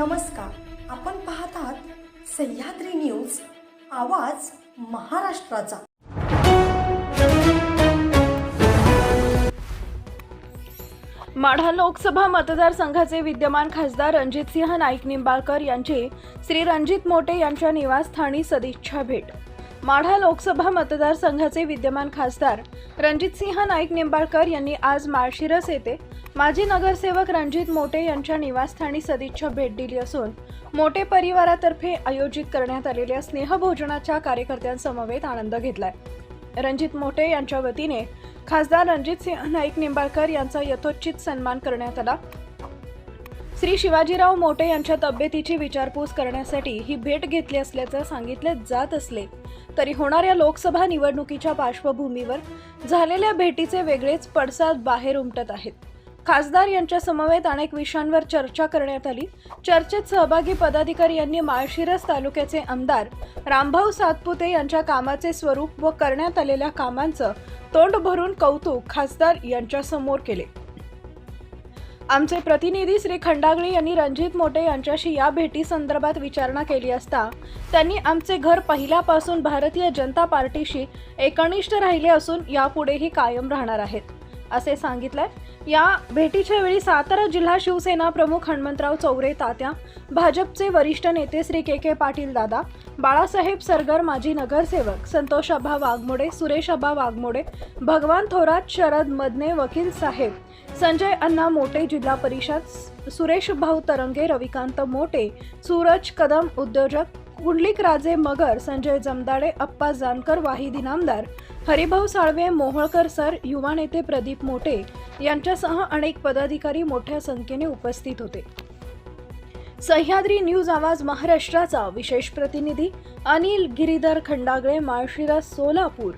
नमस्कार. आपण पाहत आहात सह्याद्री न्यूज आवाज महाराष्ट्राचा. माढा लोकसभा मतदारसंघाचे विद्यमान खासदार रणजितसिंह नाईक निंबाळकर यांची श्री रणजित मोटे यांच्या निवासस्थानी सदिच्छा भेट. माढा लोकसभा मतदारसंघाचे विद्यमान खासदार रणजितसिंह नाईक निंबाळकर यांनी आज माळशिरस येथे माजी नगरसेवक रणजित मोटे यांच्या निवासस्थानी सदिच्छा भेट दिली असून मोटे परिवारातर्फे आयोजित करण्यात आलेल्या स्नेहभोजनाच्या कार्यकर्त्यांसमवेत आनंद घेतलाय. रणजित मोटे यांच्या वतीने खासदार रणजित सिंह नाईक निंबाळकर यांचा यथोचित सन्मान करण्यात आला. श्री शिवाजीराव मोटे यांच्या तब्येतीची विचारपूस करण्यासाठी ही भेट घेतली असल्याचं सांगितले जात असले तरी होणाऱ्या लोकसभा निवडणुकीच्या पार्श्वभूमीवर झालेल्या भेटीचे वेगळेच पडसाद बाहेर उमटत आहेत. खासदार यांच्या समवेत अनेक विषयांवर चर्चा करण्यात आली. चर्चेत सहभागी पदाधिकारी यांनी माळशिरस तालुक्याचे आमदार रामभाऊ सातपुते यांच्या कामाचे स्वरूप व करण्यात आलेल्या कामांचं तोंड भरून कौतुक खासदार यांच्यासमोर केले. आमचे प्रतिनिधी श्री खंडागळे यांनी रणजित मोटे यांच्याशी या भेटी संदर्भात विचारणा केली असता त्यांनी आमचे घर पहिल्यापासून भारतीय जनता पार्टीशी एकनिष्ठ राहिले असून यापुढेही कायम राहणार आहेत. असे सांगितलंय. या भेटीच्या वेळी सातारा जिल्हा शिवसेना प्रमुख हनुमंतराव चौरे तात्या भाजपचे वरिष्ठ नेते श्री के के पाटील दादा बाळासाहेब सरगर माजी नगरसेवक संतोष आभा वाघमोडे सुरेश आभा वाघमोडे भगवान थोरात शरद मदने वकील साहेब संजय अण्णा मोटे जिल्हा परिषद सुरेश भाऊ तरंगे रविकांत मोटे सूरज कदम उद्योजक पुंडलिक राजे मगर संजय जमदाडे अप्पा जानकर वाहिदी नामदार हरिभाऊ साळवे मोहोळकर सर युवा नेते प्रदीप मोटे यांच्यासह अनेक पदाधिकारी मोठ्या संख्येने उपस्थित होते. सह्याद्री न्यूज आवाज महाराष्ट्राचा विशेष प्रतिनिधी अनिल गिरीधर खंडागळे माळशिरस सोलापूर.